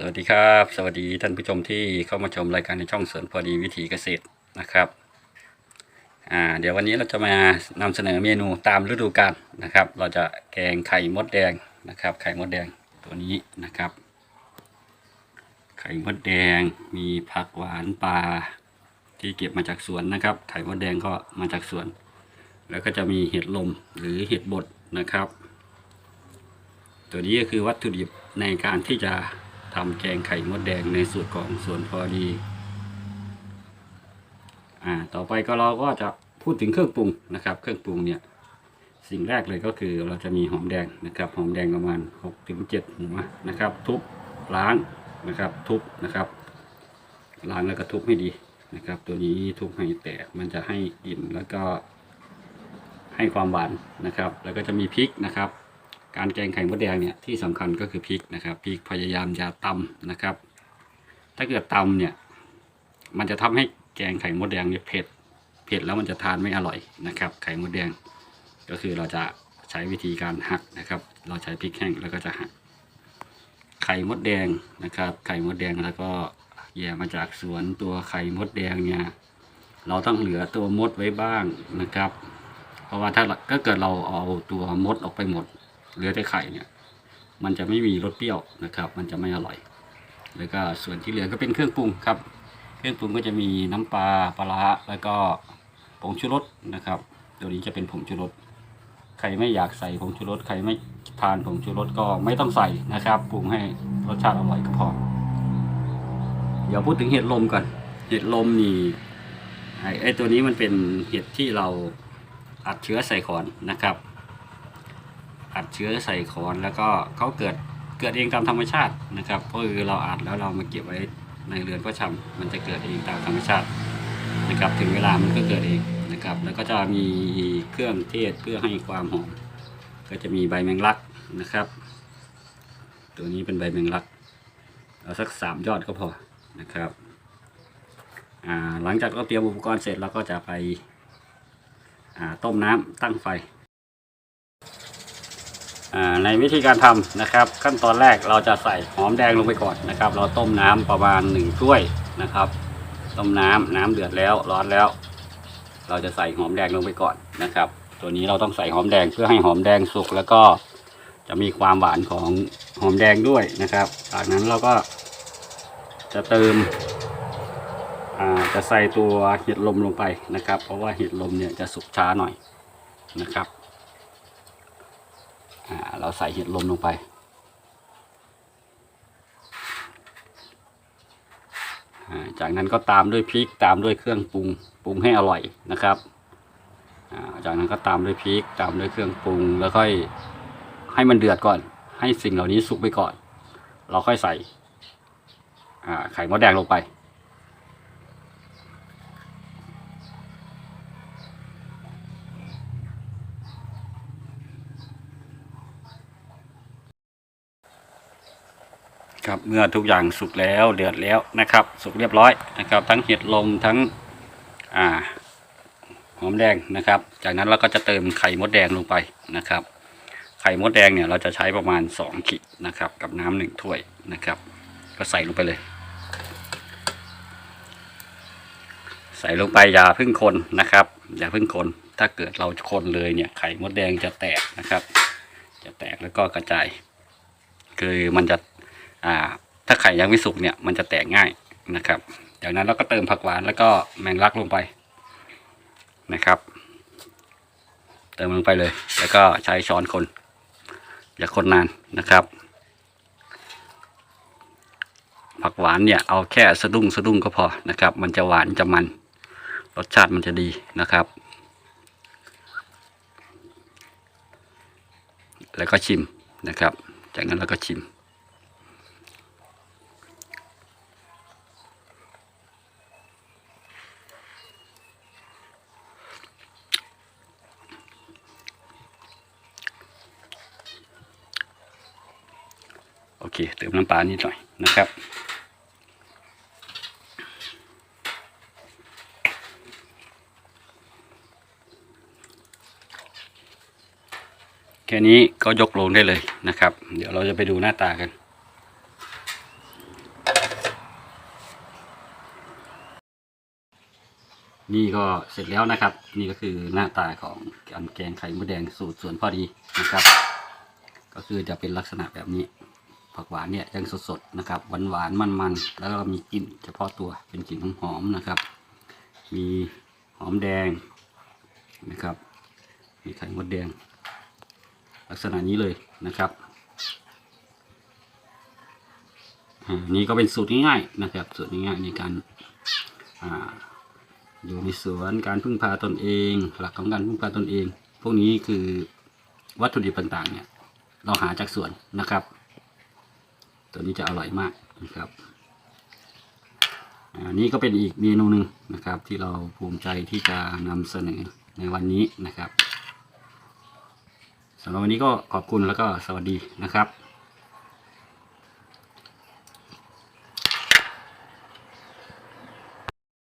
สวัสดีครับ สวัสดีท่านผู้ชมที่เข้ามาชมรายการในช่องสวนพอดีวิถีเกษตรนะครับอ่าเดี๋ยววันนี้เราจะมานำเสนอเมนูตามฤดูกาลนะครับ เราจะแกงไข่มดแดงนะครับ ไข่มดแดงตัวนี้นะครับ ไข่มดแดงมีผักหวานปลาที่เก็บมาจากสวนนะครับ ไข่มดแดงก็มาจากสวน แล้วก็จะมีเห็ดลมหรือเห็ดบดนะครับ ตัวนี้ก็คือวัตถุดิบในการที่จะำแกงไข่มดแดงในสูตรของสวนพอดี อ่า ต่อไปก็เราก็จะพูดถึงเครื่องปรุงนะครับ เครื่องปรุงเนี่ย สิ่งแรกเลยก็คือเราจะมีหอมแดงนะครับ หอมแดงประมาณ6ถึง7หัวนะครับ ทุบล้างนะครับ ทุบนะครับ ล้างแล้วก็ทุบให้ดีนะครับ ตัวนี้ทุบให้แตกมันจะให้กลิ่นแล้วก็ให้ความหวานนะครับ แล้วก็จะมีพริกนะครับ การแกงไข่มดแดงเนี่ยที่สำคัญก็คือพริกนะครับพริกพยายามอย่าตำนะครับ ถ้าเกิดตำเนี่ย มันจะทำให้แกงไข่มดแดงเนี่ยเผ็ดเผ็ดแล้วมันจะทานไม่อร่อยนะครับ ไข่มดแดง ก็คือเราจะใช้วิธีการหักนะครับ เราใช้พริกแห้งแล้วก็จะหัก ไข่มดแดงนะครับ ไข่มดแดงแล้วก็แย่มาจากสวนตัวไข่มดแดงเนี่ยเราต้องเหลือตัวมดไว้บ้างนะครับ เพราะว่าถ้าก็เกิดเราเอาตัวมดออกไปหมด เหลือแต่ไข่เนี่ยมันจะไม่มีรสเปรี้ยวนะครับ มันจะไม่อร่อย แล้วก็ส่วนที่เหลือก็เป็นเครื่องปรุงครับ เครื่องปรุงก็จะมีน้ำปลาปลาร้าแล้วก็ผงชูรสนะครับตัวนี้จะเป็นผงชูรสใครไม่อยากใส่ผงชูรสใครไม่ทานผงชูรสก็ไม่ต้องใส่นะครับปรุงให้รสชาติอร่อยก็พอเดี๋ยวพูดถึงเห็ดลมก่อน เห็ดลมนี่ไอ้ตัวนี้มันเป็นเห็ดที่เราอัดเชื้อใส่ขอนนะครับ อัดเชื้อใส่ขอนแล้วก็เขาเกิดเกิดเองตามธรรมชาตินะครับก็คือเราอัดแล้วเรามาเก็บไว้ในเรือนพระชำมันจะเกิดเองตามธรรมชาตินะครับ ถึงเวลามันก็เกิดเองนะครับ แล้วก็จะมีเครื่องเทศเพื่อให้ความหอมก็จะมีใบแมงลักนะครับ ตัวนี้เป็นใบแมงลักเอาสักสามยอดก็พอนะครับหลังจากเราเตรียมอุปกรณ์เสร็จเราก็จะไปต้มน้ำตั้งไฟ ในวิธีการทำนะครับ ขั้นตอนแรกเราจะใส่หอมแดงลงไปก่อนนะครับ เราต้มน้ำประมาณหนึ่งถ้วยนะครับ ต้มน้ำน้ำเดือดแล้วร้อนแล้ว เราจะใส่หอมแดงลงไปก่อนนะครับ ตัวนี้เราต้องใส่หอมแดงเพื่อให้หอมแดงสุกแล้วก็จะมีความหวานของหอมแดงด้วยนะครับ จากนั้นเราก็จะเติมจะใส่ตัวเห็ดลมลงไปนะครับ เพราะว่าเห็ดลมเนี่ยจะสุกช้าหน่อยนะครับ เราใส่เห็ดลมลงไป จากนั้นก็ตามด้วยพริกตามด้วยเครื่องปรุงปรุงให้อร่อยนะครับ จากนั้นก็ตามด้วยพริกตามด้วยเครื่องปรุง แล้วค่อยให้มันเดือดก่อน ให้สิ่งเหล่านี้สุกไปก่อน เราค่อยใส่ไข่มดแดงลงไป ครับเมื่อทุกอย่างสุกแล้วเดือดแล้วนะครับ สุกเรียบร้อยนะครับ ทั้งเห็ดลมทั้งอ่าหอมแดงนะครับ จากนั้นเราก็จะเติมไข่มดแดงลงไปนะครับ ไข่มดแดงเนี่ยเราจะใช้ประมาณ 2 ขีดนะครับ กับน้ำหนึ่งถ้วยนะครับ ก็ใส่ลงไปเลย ใส่ลงไปอย่าพึ่งคนนะครับ อย่าพึ่งคน ถ้าเกิดเราคนเลยเนี่ยไข่มดแดงจะแตกนะครับ จะแตกแล้วก็กระจาย คือมันจะ อ่า ถ้าไข่ยังไม่สุกเนี่ยมันจะแตกง่ายนะครับจากนั้นเราก็เติมผักหวานแล้วก็แมงลักลงไปนะครับ เติมลงไปเลย แล้วก็ใช้ช้อนคน อย่าคนนานนะครับ ผักหวานเนี่ยเอาแค่สะดุ้งสะดุ้งก็พอนะครับ มันจะหวานจะมัน รสชาติมันจะดีนะครับ แล้วก็ชิมนะครับ จากนั้นเราก็ชิม เคเติมน้ำปลานิดหน่อยนะครับแค่นี้ก็ยกลงได้เลยนะครับ เดี๋ยวเราจะไปดูหน้าตากัน นี่ก็เสร็จแล้วนะครับ นี่ก็คือหน้าตาของแกงไข่มดแดงสูตรส่วนพอดีนะครับ ก็คือจะเป็นลักษณะแบบนี้ ผักหวานเนี่ยยังสดๆนะครับหวานหวานมันๆแล้วก็มีกลิ่นเฉพาะตัวเป็นกลิ่นหอมๆนะครับ มีหอมแดงนะครับ มีไข่มดแดง ลักษณะนี้เลยนะครับนี่ก็เป็นสูตรง่ายๆนะครับ สูตรง่ายๆในการอาอยู่ในสวนการพึ่งพาตนเอง หลักของการพึ่งพาตนเอง พวกนี้คือวัตถุดิบต่างๆเนี่ยเราหาจากสวนนะครับ ตัวนี้จะอร่อยมากนะครับอันนี้ก็เป็นอีกเมนูหนึ่งนะครับ ที่เราภูมิใจที่จะนำเสนอในวันนี้นะครับสำหรับวันนี้ก็ขอบคุณแล้วก็สวัสดีนะครับ